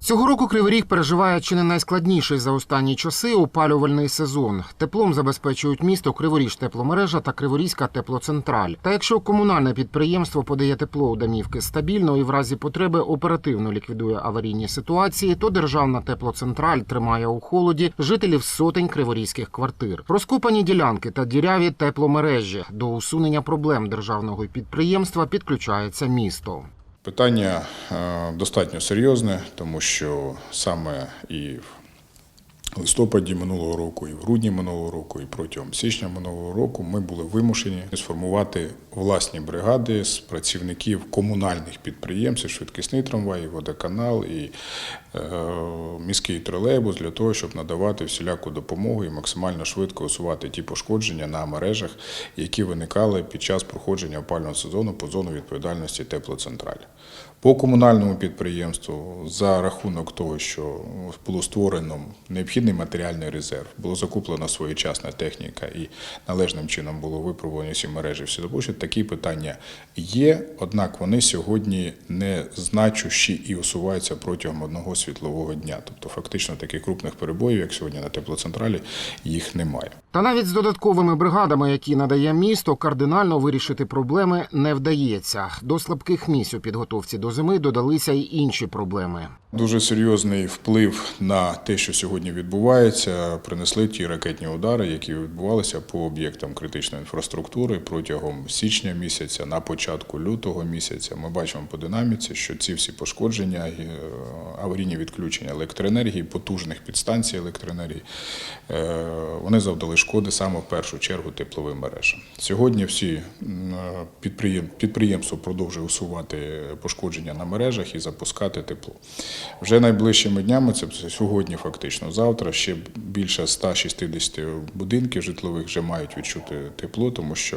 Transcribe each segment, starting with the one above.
Цього року Кривий Ріг переживає чи не найскладніший за останні часи опалювальний сезон. Теплом забезпечують місто Криворіж тепломережа та Криворізька теплоцентраль. Та якщо комунальне підприємство подає тепло у домівки стабільно і в разі потреби оперативно ліквідує аварійні ситуації, то державна теплоцентраль тримає у холоді жителів сотень криворізьких квартир. Розкопані ділянки та діряві тепломережі. До усунення проблем державного підприємства підключається місто. Питання е, достатньо серйозне, тому що саме і в листопаді минулого року, і в грудні минулого року, і протягом січня минулого року ми були вимушені сформувати власні бригади з працівників комунальних підприємств, швидкісний трамвай, водоканал і міський тролейбус для того, щоб надавати всіляку допомогу і максимально швидко усувати ті пошкодження на мережах, які виникали під час проходження опального сезону по зону відповідальності теплоцентралі. По комунальному підприємству за рахунок того, що було створено необхідний матеріальний резерв, було закуплена своєчасна техніка і належним чином було випробувані всі мережі, всі допущені, такі питання є, однак вони сьогодні не значущі і усуваються протягом одного світлового дня. Тобто, фактично таких крупних перебоїв, як сьогодні на теплоцентралі, їх немає. Та навіть з додатковими бригадами, які надає місто, кардинально вирішити проблеми не вдається. До слабких місць у підготовці до зими додалися й інші проблеми. Дуже серйозний вплив на те, що сьогодні відбувається, принесли ті ракетні удари, які відбувалися по об'єктам критичної інфраструктури протягом січня місяця, на початку лютого місяця. Ми бачимо по динаміці, що ці всі пошкодження, е, аварійні відключення електроенергії, потужних підстанцій електроенергії, е, вони завдали шкоди саме в першу чергу тепловим мережам. Сьогодні всі підприємство продовжує усувати пошкодження на мережах і запускати тепло. Вже найближчими днями, це сьогодні, фактично, завтра, ще більше 160 будинків житлових вже мають відчути тепло, тому що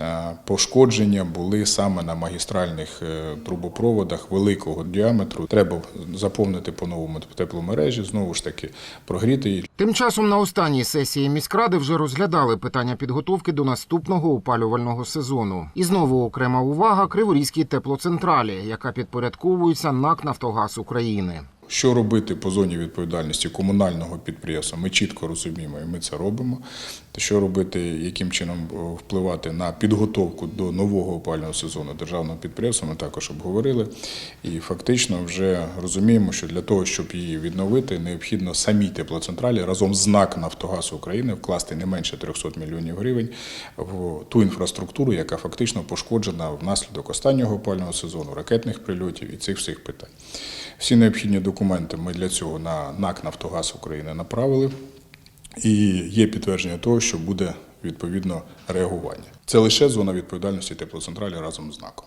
е, пошкодження були саме на магістральних е, трубопроводах великого діаметру. Треба заповнити по-новому тепломережі, знову ж таки прогріти її. Тим часом на останній сесії міськради вже розглядали питання підготовки до наступного опалювального сезону. І знову окрема увага Криворізькій теплоцентралі, яка підпорядковується НАК Нафтогаз України. Що робити по зоні відповідальності комунального підприємства, ми чітко розуміємо, і ми це робимо. Що робити, яким чином впливати на підготовку до нового опального сезону державного підприємства, ми також обговорили. І фактично вже розуміємо, що для того, щоб її відновити, необхідно самій теплоцентралі разом з НАК Нафтогаз України вкласти не менше 300 мільйонів гривень в ту інфраструктуру, яка фактично пошкоджена внаслідок останнього опального сезону, ракетних прильотів і цих всіх питань. Всі необхідні документи ми для цього на НАК Нафтогаз України направили. І є підтвердження того, що буде відповідно реагування. Це лише зона відповідальності теплоцентралі разом з НАКом.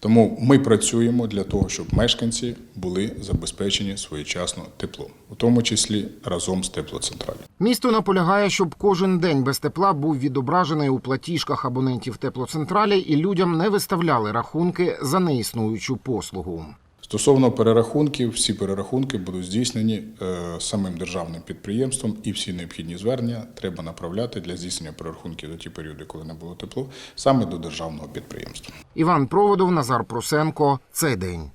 Тому ми працюємо для того, щоб мешканці були забезпечені своєчасно теплом, у тому числі разом з теплоцентралю. Місто наполягає, щоб кожен день без тепла був відображений у платіжках абонентів теплоцентралі і людям не виставляли рахунки за неіснуючу послугу. Стосовно перерахунків, всі перерахунки будуть здійснені е, самим державним підприємством, і всі необхідні звернення треба направляти для здійснення перерахунків до ті періоди, коли не було тепло, саме до державного підприємства. Іван Проводов, Назар Прусенко. Цей день.